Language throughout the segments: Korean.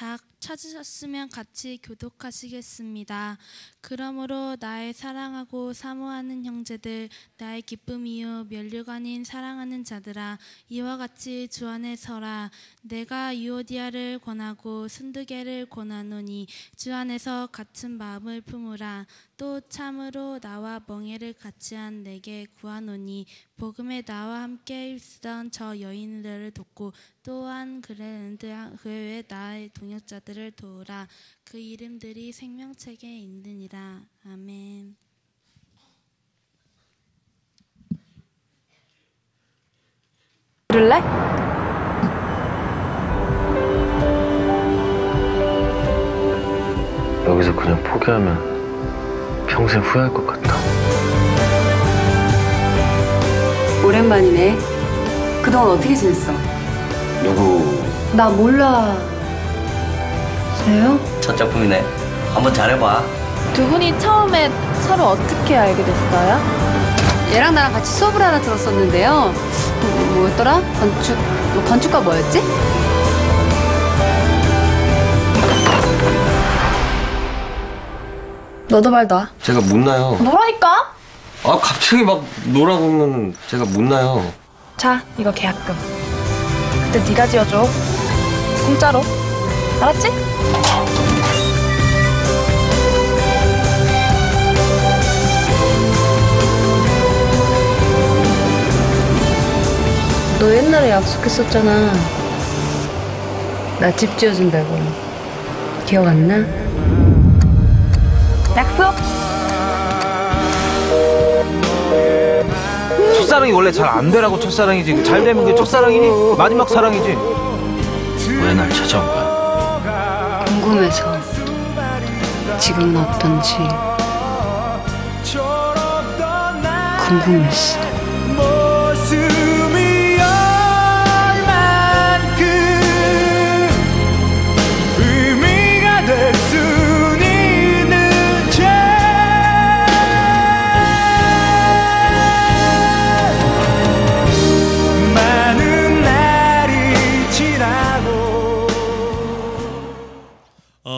다 찾으셨으면 같이 교독하시겠습니다. 그러므로 나의 사랑하고 사모하는 형제들, 나의 기쁨이요 면류관인 사랑하는 자들아, 이와 같이 주 안에 서라. 내가 유오디아를 권하고 순두개를 권하노니 주 안에서 같은 마음을 품으라. 또 참으로 나와 멍에를 같이 한 내게 구하노니 복음에 나와 함께 있던 저 여인들을 돕고 또한 그랜드 그 외에 나의 동역자들 을 도우라 그 이름들이 생명책에 있느니라 아멘. 들을래? 여기서 그냥 포기하면 평생 후회할 것 같다. 오랜만이네. 그동안 어떻게 지냈어? 누구 나 몰라. 세요? 첫 작품이네. 한번 잘해봐. 두 분이 처음에 서로 어떻게 알게 됐어요? 얘랑 나랑 같이 수업을 하나 들었었는데요. 뭐, 뭐였더라? 건축, 뭐 건축과 뭐였지? 너도 말 놔. 제가 못 나요. 뭐라니까? 아 갑자기 막 하면 제가 못 나요. 자, 이거 계약금. 그때 네가 지어줘. 공짜로. 알았지? 너 옛날에 약속했었잖아. 나 집 지어준다고. 기억 안 나? 약속. 첫사랑이 원래 잘 안 되라고 첫사랑이지 잘 되면 그게 첫사랑이니? 마지막 사랑이지 왜 날 찾아온 거야? 궁금해서. 지금은 어떤지. 궁금했어.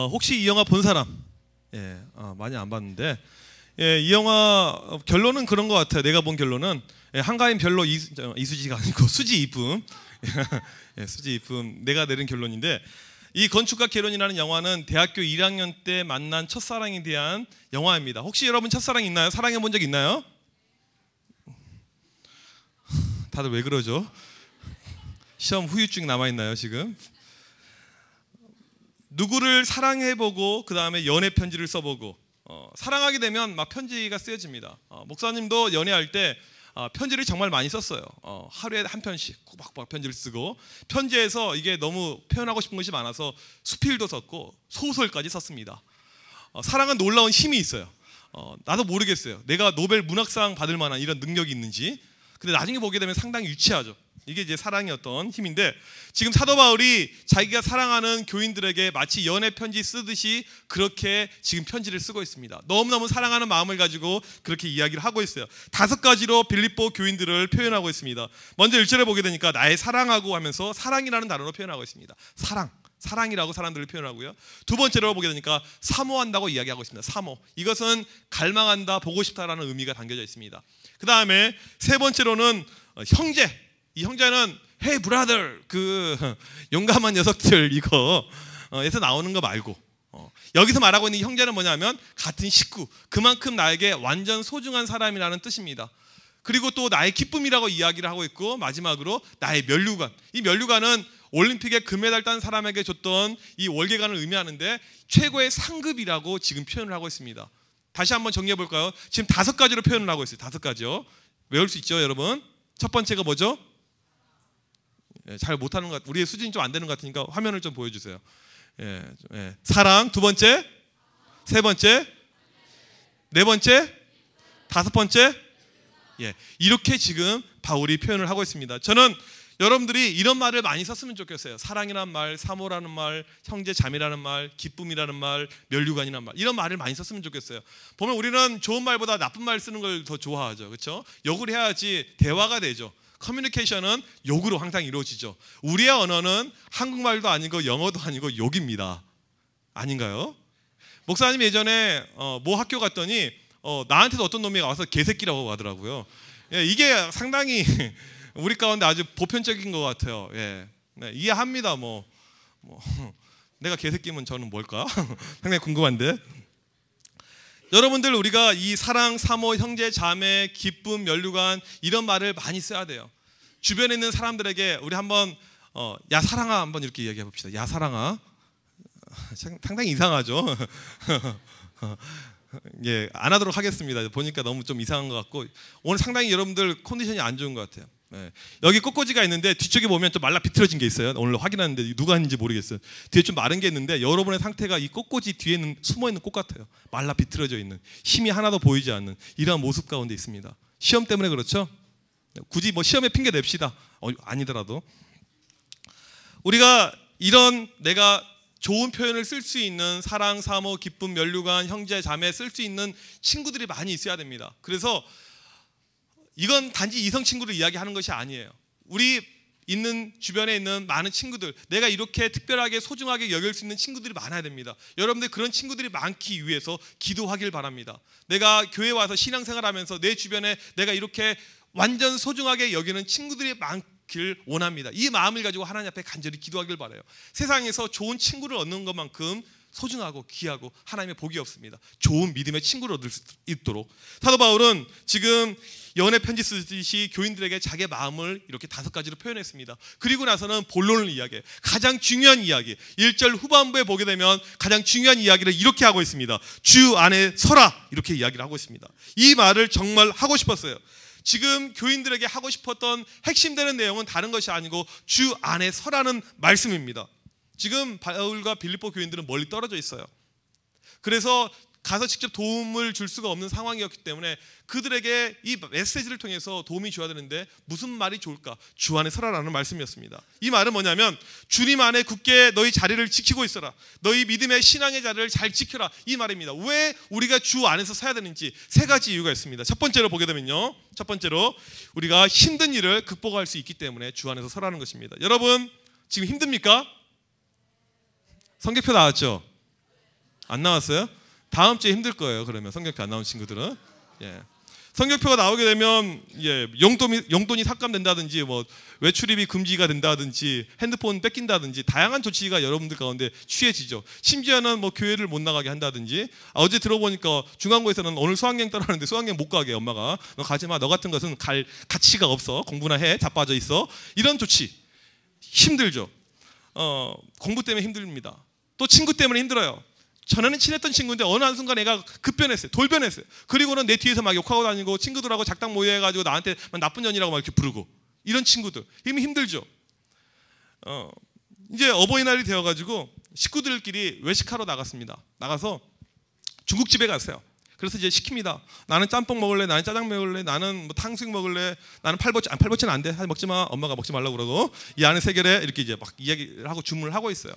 어, 혹시 이 영화 본 사람? 예, 어, 많이 안 봤는데 예, 이 영화 어, 결론은 그런 것 같아요. 내가 본 결론은 예, 한가인 별로 이, 저, 이수지가 아니고 수지 이쁨, 예, 수지 이쁨 내가 내린 결론인데 이 건축가 개론이라는 영화는 대학교 1학년 때 만난 첫사랑에 대한 영화입니다. 혹시 여러분 첫사랑 있나요? 사랑해 본 적 있나요? 다들 왜 그러죠? 시험 후유증 남아 있나요 지금? 누구를 사랑해보고 그 다음에 연애 편지를 써보고 어, 사랑하게 되면 막 편지가 쓰여집니다. 어, 목사님도 연애할 때 어, 편지를 정말 많이 썼어요. 어, 하루에 한 편씩 꾸박꾸박 편지를 쓰고 편지에서 이게 너무 표현하고 싶은 것이 많아서 수필도 썼고 소설까지 썼습니다. 어, 사랑은 놀라운 힘이 있어요. 어, 나도 모르겠어요. 내가 노벨 문학상 받을 만한 이런 능력이 있는지. 근데 나중에 보게 되면 상당히 유치하죠. 이게 이제 사랑의 어떤 힘인데 지금 사도 바울이 자기가 사랑하는 교인들에게 마치 연애 편지 쓰듯이 그렇게 지금 편지를 쓰고 있습니다. 너무너무 사랑하는 마음을 가지고 그렇게 이야기를 하고 있어요. 다섯 가지로 빌립보 교인들을 표현하고 있습니다. 먼저 1절에 보게 되니까 나의 사랑하고 하면서 사랑이라는 단어로 표현하고 있습니다. 사랑. 사랑이라고 사람들을 표현하고요. 두 번째로 보게 되니까 사모한다고 이야기하고 있습니다. 사모. 이것은 갈망한다, 보고 싶다라는 의미가 담겨져 있습니다. 그 다음에 세 번째로는 어, 형제. 이 형제는 Hey brother 그 용감한 녀석들 이거 에서 나오는 거 말고 어, 여기서 말하고 있는 형제는 뭐냐면 같은 식구 그만큼 나에게 완전 소중한 사람이라는 뜻입니다. 그리고 또 나의 기쁨이라고 이야기를 하고 있고 마지막으로 나의 면류관 이 면류관은 올림픽에 금메달 딴 사람에게 줬던 이 월계관을 의미하는데 최고의 상급이라고 지금 표현을 하고 있습니다. 다시 한번 정리해 볼까요? 지금 다섯 가지로 표현을 하고 있어요. 다섯 가지요. 외울 수 있죠, 여러분? 첫 번째가 뭐죠? 예, 잘 못하는 것 같, 우리의 수준이 좀 안 되는 것 같으니까 화면을 좀 보여주세요. 예, 예. 사랑 두 번째, 세 번째, 네 번째, 다섯 번째, 예, 이렇게 지금 바울이 표현을 하고 있습니다. 저는 여러분들이 이런 말을 많이 썼으면 좋겠어요. 사랑이라는 말, 사모라는 말, 형제 자매라는 말, 기쁨이라는 말, 면류관이라는 말 이런 말을 많이 썼으면 좋겠어요. 보면 우리는 좋은 말보다 나쁜 말 쓰는 걸 더 좋아하죠, 그렇죠? 욕을 해야지 대화가 되죠. 커뮤니케이션은 욕으로 항상 이루어지죠. 우리의 언어는 한국말도 아니고 영어도 아니고 욕입니다. 아닌가요? 목사님 예전에 어, 모 학교 갔더니 어, 나한테도 어떤 놈이 와서 개새끼라고 하더라고요. 예, 이게 상당히 우리 가운데 아주 보편적인 것 같아요. 예, 네, 이해합니다. 뭐, 뭐 내가 개새끼면 저는 뭘까? 상당히 궁금한데. 여러분들 우리가 이 사랑, 사모, 형제, 자매, 기쁨, 면류관 이런 말을 많이 써야 돼요. 주변에 있는 사람들에게 우리 한번 어, 야 사랑아 한번 이렇게 이야기해 봅시다. 야 사랑아. 상- 상당히 이상하죠. 예, 안 하도록 하겠습니다. 보니까 너무 좀 이상한 것 같고 오늘 상당히 여러분들 컨디션이 안 좋은 것 같아요. 예. 여기 꽃꽂이가 있는데 뒤쪽에 보면 좀 말라 비틀어진 게 있어요. 오늘 확인하는데 누가 했는지 모르겠어요. 뒤에 좀 마른 게 있는데 여러분의 상태가 이 꽃꽂이 뒤에 있는 숨어 있는 꽃 같아요. 말라 비틀어져 있는 힘이 하나도 보이지 않는 이러한 모습 가운데 있습니다. 시험 때문에 그렇죠? 굳이 뭐 시험에 핑계 냅시다. 어, 아니더라도 우리가 이런 내가 좋은 표현을 쓸 수 있는 사랑, 사모, 기쁨, 면류관, 형제, 자매 쓸 수 있는 친구들이 많이 있어야 됩니다. 그래서 이건 단지 이성 친구를 이야기하는 것이 아니에요. 우리 있는 주변에 있는 많은 친구들, 내가 이렇게 특별하게 소중하게 여길 수 있는 친구들이 많아야 됩니다. 여러분들 그런 친구들이 많기 위해서 기도하길 바랍니다. 내가 교회 와서 신앙생활하면서 내 주변에 내가 이렇게 완전 소중하게 여기는 친구들이 많길 원합니다. 이 마음을 가지고 하나님 앞에 간절히 기도하길 바라요. 세상에서 좋은 친구를 얻는 것만큼 소중하고 귀하고 하나님의 복이 없습니다. 좋은 믿음의 친구를 얻을 수 있도록 사도 바울은 지금 연애 편지 쓰듯이 교인들에게 자기의 마음을 이렇게 다섯 가지로 표현했습니다. 그리고 나서는 본론을 이야기해 가장 중요한 이야기 1절 후반부에 보게 되면 가장 중요한 이야기를 이렇게 하고 있습니다. 주 안에 서라 이렇게 이야기를 하고 있습니다. 이 말을 정말 하고 싶었어요. 지금 교인들에게 하고 싶었던 핵심되는 내용은 다른 것이 아니고 주 안에 서라는 말씀입니다. 지금 바울과 빌립보 교인들은 멀리 떨어져 있어요. 그래서 가서 직접 도움을 줄 수가 없는 상황이었기 때문에 그들에게 이 메시지를 통해서 도움이 줘야 되는데 무슨 말이 좋을까? 주 안에 서라라는 말씀이었습니다. 이 말은 뭐냐면 주님 안에 굳게 너희 자리를 지키고 있어라. 너희 믿음의 신앙의 자리를 잘 지켜라. 이 말입니다. 왜 우리가 주 안에서 서야 되는지 세 가지 이유가 있습니다. 첫 번째로 보게 되면요. 첫 번째로 우리가 힘든 일을 극복할 수 있기 때문에 주 안에서 서라는 것입니다. 여러분 지금 힘듭니까? 성격표 나왔죠? 안 나왔어요? 다음 주에 힘들 거예요. 그러면 성격표 안 나온 친구들은 예. 성격표가 나오게 되면 예, 용돈이 용돈이 삭감된다든지 뭐 외출입이 금지가 된다든지 핸드폰 뺏긴다든지 다양한 조치가 여러분들 가운데 취해지죠. 심지어는 뭐 교회를 못 나가게 한다든지 아, 어제 들어보니까 중앙고에서는 오늘 수학여행 떠나는데 수학여행 못 가게 엄마가 너 가지 마. 너 같은 것은 갈 가치가 없어. 공부나 해. 자빠져 있어. 이런 조치 힘들죠. 어, 공부 때문에 힘듭니다. 또 친구 때문에 힘들어요. 전에는 친했던 친구인데 어느 한순간 애가 급변했어요. 돌변했어요. 그리고는 내 뒤에서 막 욕하고 다니고 친구들하고 작당 모여해가지고 나한테 막 나쁜 년이라고 막 이렇게 부르고 이런 친구들 힘이 힘들죠. 어, 이제 어버이날이 되어가지고 식구들끼리 외식하러 나갔습니다. 나가서 중국집에 갔어요. 그래서 이제 시킵니다. 나는 짬뽕 먹을래, 나는 짜장 먹을래, 나는 뭐 탕수육 먹을래, 나는 팔보채, 아, 팔보채는 안 돼, 먹지 마, 엄마가 먹지 말라고 그러고 이 안에 세 개래 이렇게 이제 막 이야기를 하고 주문을 하고 있어요.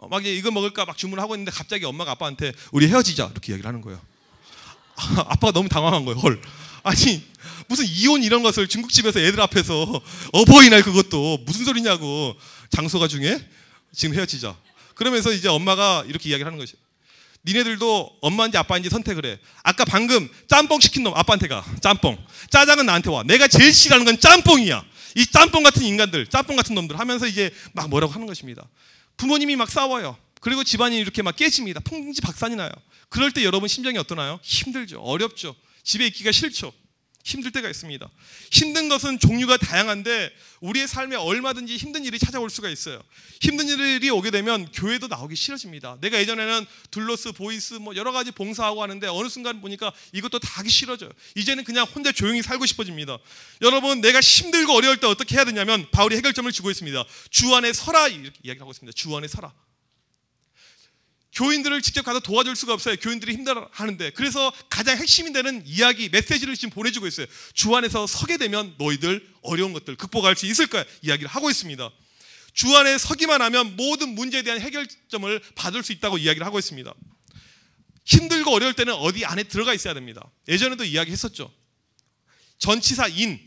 어, 막 이거 먹을까 막 주문을 하고 있는데 갑자기 엄마가 아빠한테 우리 헤어지자 이렇게 이야기를 하는 거예요. 아빠가 너무 당황한 거예요. 헐. 아니 무슨 이혼 이런 것을 중국집에서 애들 앞에서 어버이날 그것도 무슨 소리냐고 장소가 중에 지금 헤어지자. 그러면서 이제 엄마가 이렇게 이야기를 하는 것이. 니네들도 엄마인지 아빠인지 선택을 해. 아까 방금 짬뽕 시킨 놈 아빠한테 가. 짬뽕. 짜장은 나한테 와. 내가 제일 싫어하는 건 짬뽕이야. 이 짬뽕 같은 인간들, 짬뽕 같은 놈들 하면서 이제 막 뭐라고 하는 것입니다. 부모님이 막 싸워요. 그리고 집안이 이렇게 막 깨집니다. 풍지 박산이 나요. 그럴 때 여러분 심정이 어떠나요? 힘들죠. 어렵죠. 집에 있기가 싫죠. 힘들 때가 있습니다. 힘든 것은 종류가 다양한데 우리의 삶에 얼마든지 힘든 일이 찾아올 수가 있어요. 힘든 일이 오게 되면 교회도 나오기 싫어집니다. 내가 예전에는 둘러스, 보이스 뭐 여러 가지 봉사하고 하는데 어느 순간 보니까 이것도 다 하기 싫어져요. 이제는 그냥 혼자 조용히 살고 싶어집니다. 여러분 내가 힘들고 어려울 때 어떻게 해야 되냐면 바울이 해결점을 주고 있습니다. 주 안에 서라 이렇게 이야기하고 있습니다. 주 안에 서라. 교인들을 직접 가서 도와줄 수가 없어요. 교인들이 힘들어하는데 그래서 가장 핵심이 되는 이야기 메시지를 지금 보내주고 있어요. 주 안에서 서게 되면 너희들 어려운 것들 극복할 수 있을 거야 이야기를 하고 있습니다. 주 안에 서기만 하면 모든 문제에 대한 해결점을 받을 수 있다고 이야기를 하고 있습니다. 힘들고 어려울 때는 어디 안에 들어가 있어야 됩니다. 예전에도 이야기했었죠. 전치사 인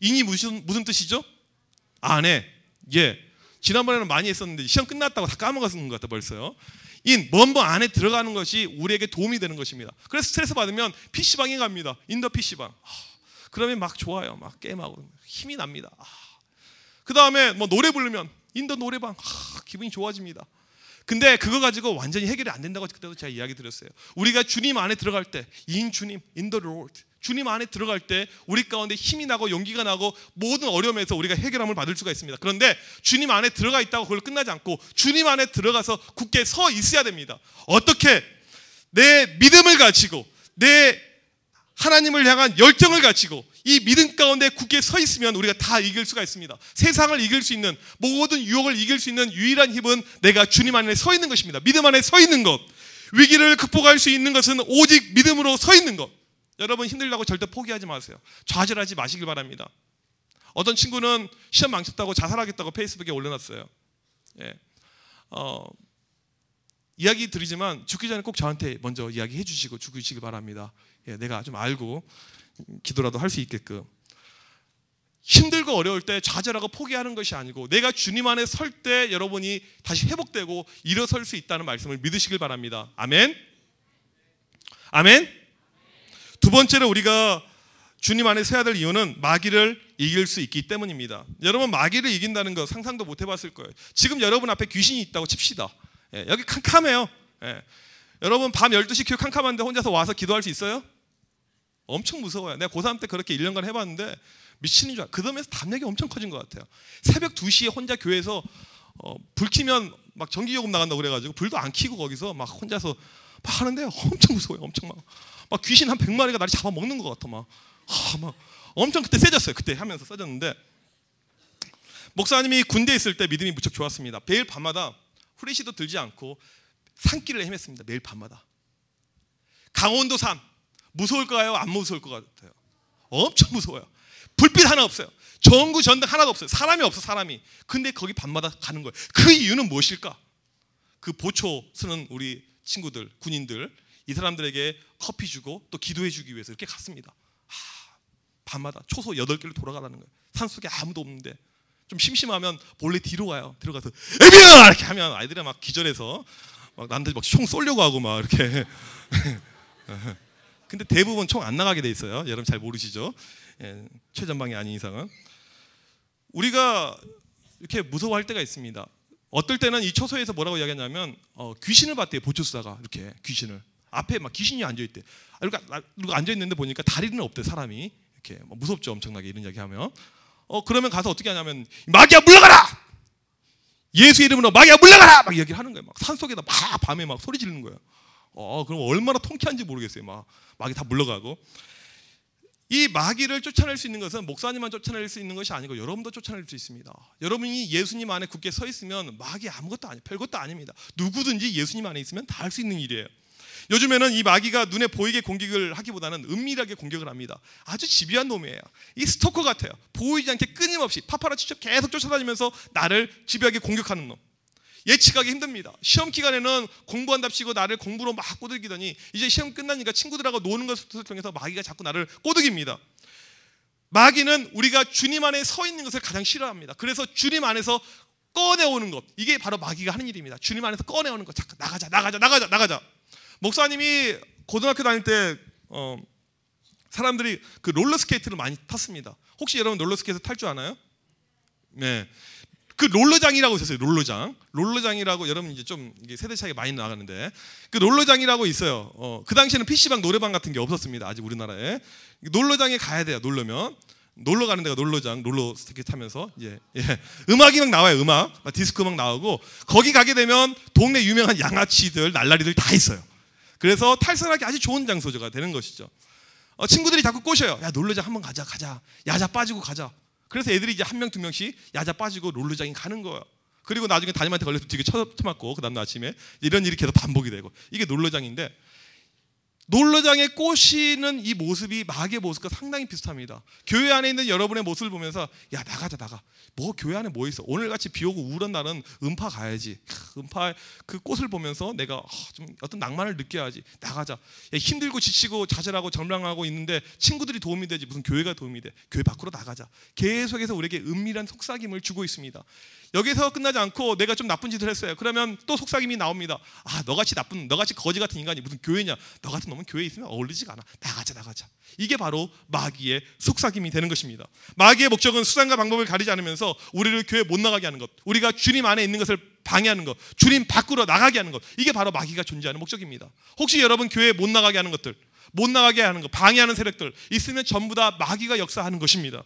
인이 무슨 무슨 뜻이죠? 안에. 예. 지난번에는 많이 했었는데 시험 끝났다고 다 까먹었는 것 같아 벌써요. 인 뭔뭐 안에 들어가는 것이 우리에게 도움이 되는 것입니다. 그래서 스트레스 받으면 PC방에 갑니다. 인더 PC방. 그러면 막 좋아요. 막 게임하고 힘이 납니다. 그 다음에 뭐 노래 부르면 인더 노래방 하, 기분이 좋아집니다. 근데 그거 가지고 완전히 해결이 안 된다고 그때도 제가 이야기 드렸어요. 우리가 주님 안에 들어갈 때, 인 주님, 인더 로드, 주님 안에 들어갈 때 우리 가운데 힘이 나고 용기가 나고 모든 어려움에서 우리가 해결함을 받을 수가 있습니다. 그런데 주님 안에 들어가 있다고 그걸 끝나지 않고 주님 안에 들어가서 굳게 서 있어야 됩니다. 어떻게 내 믿음을 가지고 내 하나님을 향한 열정을 가지고 이 믿음 가운데 굳게 서 있으면 우리가 다 이길 수가 있습니다. 세상을 이길 수 있는 모든 유혹을 이길 수 있는 유일한 힘은 내가 주님 안에 서 있는 것입니다. 믿음 안에 서 있는 것. 위기를 극복할 수 있는 것은 오직 믿음으로 서 있는 것. 여러분 힘들다고 절대 포기하지 마세요. 좌절하지 마시길 바랍니다. 어떤 친구는 시험 망쳤다고 자살하겠다고 페이스북에 올려놨어요. 예. 어, 이야기 드리지만 죽기 전에 꼭 저한테 먼저 이야기해 주시고 죽으시길 바랍니다. 예, 내가 좀 알고 기도라도 할 수 있게끔 힘들고 어려울 때 좌절하고 포기하는 것이 아니고 내가 주님 안에 설 때 여러분이 다시 회복되고 일어설 수 있다는 말씀을 믿으시길 바랍니다. 아멘. 아멘. 두 번째로 우리가 주님 안에 서야 될 이유는 마귀를 이길 수 있기 때문입니다. 여러분 마귀를 이긴다는 거 상상도 못 해봤을 거예요. 지금 여러분 앞에 귀신이 있다고 칩시다. 예, 여기 캄캄해요. 예. 여러분 밤 12시 큐 캄캄한데 혼자서 와서 기도할 수 있어요? 엄청 무서워요. 내가 고3 때 그렇게 1년간 해봤는데 미치는 줄 알아. 그 다음에 담력이 엄청 커진 것 같아요. 새벽 2시에 혼자 교회에서 어, 불 켜면 막 전기요금 나간다고 그래가지고 불도 안 켜고 거기서 막 혼자서 막 하는데 엄청 무서워요. 엄청 막, 막 귀신 한 100마리가 나를 잡아먹는 것 같아. 막, 아, 막 엄청 그때 세졌어요. 그때 하면서 세졌는데 목사님이 군대에 있을 때 믿음이 무척 좋았습니다. 매일 밤마다 후레쉬도 들지 않고 산길을 헤맸습니다. 매일 밤마다. 강원도 산 무서울까요? 안 무서울 것 같아요. 엄청 무서워요. 불빛 하나 없어요. 전구 전등 하나도 없어요. 사람이 없어 사람이. 근데 거기 밤마다 가는 거예요. 그 이유는 무엇일까? 그 보초 쓰는 우리 친구들, 군인들 이 사람들에게 커피 주고 또 기도해 주기 위해서 이렇게 갔습니다. 하, 밤마다 초소 8개를 돌아가라는 거예요. 산속에 아무도 없는데 좀 심심하면 몰래 뒤로 가요. 들어가서 애비야 이렇게 하면 아이들이 막 기절해서 막 남들이 막총 쏠려고 하고 막 이렇게 근데 대부분 총 안 나가게 돼 있어요. 여러분 잘 모르시죠? 예, 최전방이 아닌 이상은 우리가 이렇게 무서워할 때가 있습니다. 어떨 때는 이 초소에서 뭐라고 이야기하냐면 어, 귀신을 봤대요. 보초수다가 이렇게 귀신을 앞에 막 귀신이 앉아 있대. 그러니까 그리고 앉아 있는데 보니까 다리는 없대 사람이 이렇게 뭐 무섭죠 엄청나게 이런 이야기하면 어 그러면 가서 어떻게 하냐면 마귀야 물러가라. 예수 이름으로 마귀야 물러가라 막 얘기를 하는 거예요. 막 산속에다 막 밤에 막 소리 지르는 거예요. 어, 그럼 얼마나 통쾌한지 모르겠어요. 막 마귀 다 물러가고. 이 마귀를 쫓아낼 수 있는 것은 목사님만 쫓아낼 수 있는 것이 아니고 여러분도 쫓아낼 수 있습니다. 여러분이 예수님 안에 굳게 서 있으면 마귀 아무것도 아니, 별것도 아닙니다. 누구든지 예수님 안에 있으면 다 할 수 있는 일이에요. 요즘에는 이 마귀가 눈에 보이게 공격을 하기보다는 은밀하게 공격을 합니다. 아주 집요한 놈이에요. 이 스토커 같아요. 보이지 않게 끊임없이 파파라치처럼 계속 쫓아다니면서 나를 집요하게 공격하는 놈. 예측하기 힘듭니다. 시험 기간에는 공부한답시고 나를 공부로 막 꼬드기더니 이제 시험 끝나니까 친구들하고 노는 것을 통해서 마귀가 자꾸 나를 꼬드깁니다. 마귀는 우리가 주님 안에 서 있는 것을 가장 싫어합니다. 그래서 주님 안에서 꺼내오는 것 이게 바로 마귀가 하는 일입니다. 주님 안에서 꺼내오는 것 잠깐 나가자 나가자 나가자 나가자. 목사님이 고등학교 다닐 때 어, 사람들이 그 롤러 스케이트를 많이 탔습니다. 혹시 여러분 롤러 스케이트 탈 줄 아나요? 네. 그 롤러장이라고 있었어요. 롤러장. 롤러장이라고 여러분 이제 좀 세대 차이가 많이 나가는데 그 롤러장이라고 있어요. 어, 그 당시에는 PC방 노래방 같은 게 없었습니다. 아직 우리나라에. 놀러장에 가야 돼요. 놀러면. 놀러 가는 데가 놀러장, 롤러 스케이트 타면서 이제 예. 음악이 막 나와요. 음악, 막 디스코 음악 나오고 거기 가게 되면 동네 유명한 양아치들, 날라리들 다 있어요. 그래서 탈선하기 아주 좋은 장소가 되는 것이죠. 어, 친구들이 자꾸 꼬셔요. 야 놀러장 한번 가자, 가자. 야자 빠지고 가자. 그래서 애들이 이제 한 명 두 명씩 야자 빠지고 롤러장에 가는 거예요. 그리고 나중에 담임한테 걸려서 되게 쳐맞고 그 다음날 아침에 이런 일이 계속 반복이 되고 이게 놀러장인데 놀러장에 꼬시는 이 모습이 마귀의 모습과 상당히 비슷합니다. 교회 안에 있는 여러분의 모습을 보면서 야 나가자 나가. 뭐 교회 안에 뭐 있어? 오늘 같이 비 오고 우울한 날은 음파 가야지. 크, 음파 그 꽃을 보면서 내가 아, 좀 어떤 낭만을 느껴야지. 나가자. 야, 힘들고 지치고 좌절하고 절망하고 있는데 친구들이 도움이 되지 무슨 교회가 도움이 돼? 교회 밖으로 나가자. 계속해서 우리에게 은밀한 속삭임을 주고 있습니다. 여기서 끝나지 않고 내가 좀 나쁜 짓을 했어요. 그러면 또 속삭임이 나옵니다. 아, 너같이 나쁜, 너같이 거지 같은 인간이 무슨 교회냐? 너 같은 놈은 교회에 있으면 어울리지가 않아. 나가자, 나가자. 이게 바로 마귀의 속삭임이 되는 것입니다. 마귀의 목적은 수단과 방법을 가리지 않으면서 우리를 교회 못 나가게 하는 것, 우리가 주님 안에 있는 것을 방해하는 것, 주님 밖으로 나가게 하는 것, 이게 바로 마귀가 존재하는 목적입니다. 혹시 여러분 교회 못 나가게 하는 것들, 못 나가게 하는 것, 방해하는 세력들 있으면 전부 다 마귀가 역사하는 것입니다.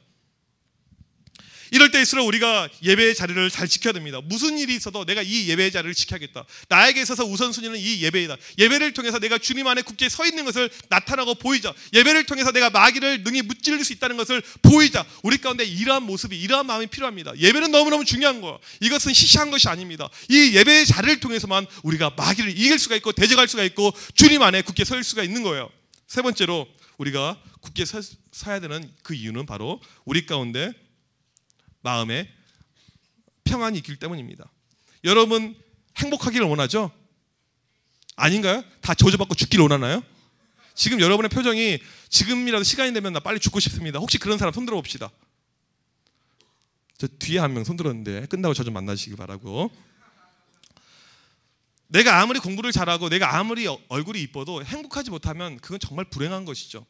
이럴 때일수록 우리가 예배의 자리를 잘 지켜야 됩니다. 무슨 일이 있어도 내가 이 예배의 자리를 지켜야겠다. 나에게 있어서 우선순위는 이 예배이다. 예배를 통해서 내가 주님 안에 굳게 서 있는 것을 나타나고 보이자. 예배를 통해서 내가 마귀를 능히 무찌를 수 있다는 것을 보이자. 우리 가운데 이러한 모습이 이러한 마음이 필요합니다. 예배는 너무너무 중요한 거예요. 이것은 시시한 것이 아닙니다. 이 예배의 자리를 통해서만 우리가 마귀를 이길 수가 있고 대적할 수가 있고 주님 안에 굳게 설 수가 있는 거예요. 세 번째로 우리가 굳게 서, 서야 되는 그 이유는 바로 우리 가운데 마음에 평안이 있기 때문입니다. 여러분 행복하기를 원하죠? 아닌가요? 다 저주받고 죽기를 원하나요? 지금 여러분의 표정이 지금이라도 시간이 되면 나 빨리 죽고 싶습니다. 혹시 그런 사람 손들어 봅시다. 저 뒤에 한 명 손들었는데 끝나고 저 좀 만나시기 바라고. 내가 아무리 공부를 잘하고 내가 아무리 어- 얼굴이 이뻐도 행복하지 못하면 그건 정말 불행한 것이죠.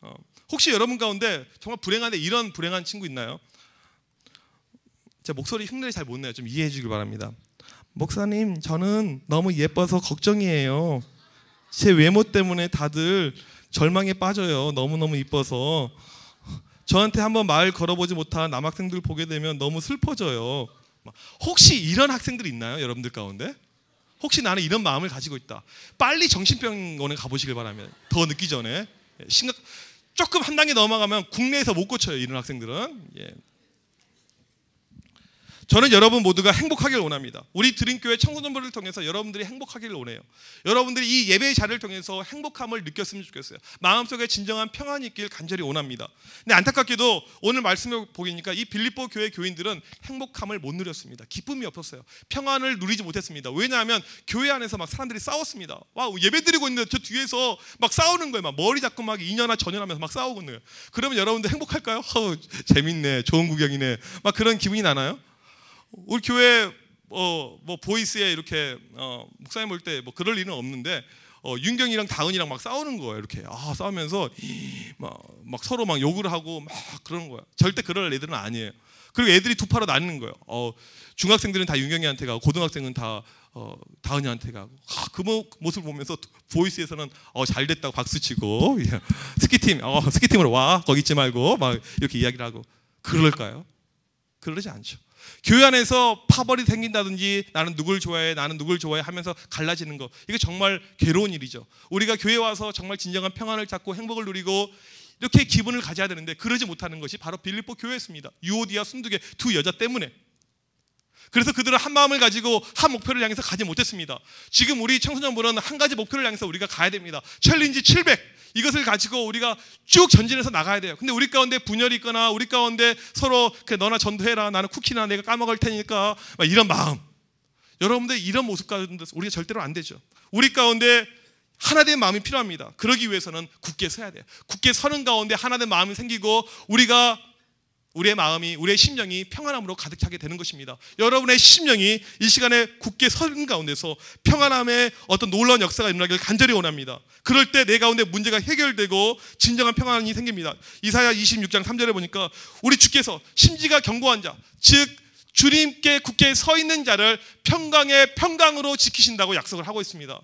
어, 혹시 여러분 가운데 정말 불행한데 이런 불행한 친구 있나요? 제 목소리 흉내를 잘 못 내요. 좀 이해해 주길 바랍니다. 목사님, 저는 너무 예뻐서 걱정이에요. 제 외모 때문에 다들 절망에 빠져요. 너무너무 이뻐서. 저한테 한번 말 걸어보지 못한 남학생들 보게 되면 너무 슬퍼져요. 막, 혹시 이런 학생들 있나요? 여러분들 가운데? 혹시 나는 이런 마음을 가지고 있다. 빨리 정신병원에 가보시길 바라면 더 늦기 전에 예, 심각 조금 한 단계 넘어가면 국내에서 못 고쳐요. 이런 학생들은. 예. 저는 여러분 모두가 행복하길 원합니다. 우리 드림교회 청소년부를 통해서 여러분들이 행복하기를 원해요. 여러분들이 이 예배의 자리를 통해서 행복함을 느꼈으면 좋겠어요. 마음속에 진정한 평안이 있길 간절히 원합니다. 근데 안타깝게도 오늘 말씀을 보니까 이 빌립보 교회 교인들은 행복함을 못 누렸습니다. 기쁨이 없었어요. 평안을 누리지 못했습니다. 왜냐하면 교회 안에서 막 사람들이 싸웠습니다. 와 예배 드리고 있는데 저 뒤에서 막 싸우는 거예요. 막 머리 잡고 막 이년하 전연하면서 막 싸우고 있는 거예요. 그러면 여러분들 행복할까요? 허, 재밌네, 좋은 구경이네. 막 그런 기분이 나나요? 우리 교회 어, 뭐 보이스에 이렇게 어, 목사님 볼 때 뭐 그럴 일은 없는데 어, 윤경이랑 다은이랑 막 싸우는 거예요. 이렇게 아, 싸우면서 막, 막 서로 막 욕을 하고 막 그러는 거야. 절대 그럴 애들은 아니에요. 그리고 애들이 두 파로 나뉘는 거예요. 어, 중학생들은 다 윤경이한테 가고 고등학생은 다 어, 다은이한테 가고 아, 그 모, 모습을 보면서 보이스에서는 어, 잘 됐다고 박수 치고 예. 스키팀 어, 스키팀으로 와 거기 있지 말고 막 이렇게 이야기를 하고 그럴까요? 그러지 않죠. 교회 안에서 파벌이 생긴다든지 나는 누굴 좋아해 나는 누굴 좋아해 하면서 갈라지는 거. 이게 정말 괴로운 일이죠. 우리가 교회 와서 정말 진정한 평안을 찾고 행복을 누리고 이렇게 기분을 가져야 되는데 그러지 못하는 것이 바로 빌립보 교회였습니다. 유오디아 순두계 두 여자 때문에. 그래서 그들은 한 마음을 가지고 한 목표를 향해서 가지 못했습니다. 지금 우리 청소년부는 한 가지 목표를 향해서 우리가 가야 됩니다. 챌린지 700 이것을 가지고 우리가 쭉 전진해서 나가야 돼요. 근데 우리 가운데 분열이 있거나 우리 가운데 서로 그 너나 전도해라 나는 쿠키나 내가 까먹을 테니까 막 이런 마음. 여러분들 이런 모습 가운데 우리가 절대로 안 되죠. 우리 가운데 하나된 마음이 필요합니다. 그러기 위해서는 굳게 서야 돼요. 굳게 서는 가운데 하나된 마음이 생기고 우리가 우리의 마음이 우리의 심령이 평안함으로 가득 차게 되는 것입니다. 여러분의 심령이 이 시간에 굳게 서는 가운데서 평안함의 어떤 놀라운 역사가 일어나길 간절히 원합니다. 그럴 때 내 가운데 문제가 해결되고 진정한 평안이 생깁니다. 이사야 26장 3절에 보니까 우리 주께서 심지가 견고한 자, 즉 주님께 굳게 서 있는 자를 평강의 평강으로 지키신다고 약속을 하고 있습니다.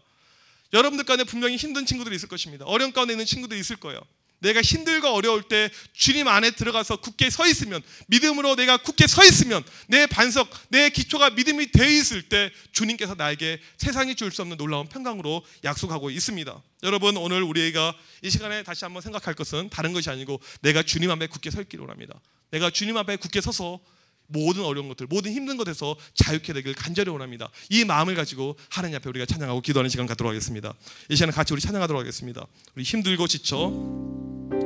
여러분들 가운데 분명히 힘든 친구들이 있을 것입니다. 어려운 가운데 있는 친구들이 있을 거예요. 내가 힘들고 어려울 때 주님 안에 들어가서 굳게 서 있으면 믿음으로 내가 굳게 서 있으면 내 반석 내 기초가 믿음이 되어 있을 때 주님께서 나에게 세상이 줄 수 없는 놀라운 평강으로 약속하고 있습니다. 여러분 오늘 우리가 이 시간에 다시 한번 생각할 것은 다른 것이 아니고 내가 주님 앞에 굳게 서 있기를 원합니다. 내가 주님 앞에 굳게 서서 모든 어려운 것들, 모든 힘든 것에서 자유케 되길 간절히 원합니다. 이 마음을 가지고 하나님 앞에 우리가 찬양하고 기도하는 시간 갖도록 하겠습니다. 이 시간에 같이 우리 찬양하도록 하겠습니다. 우리 힘들고 지쳐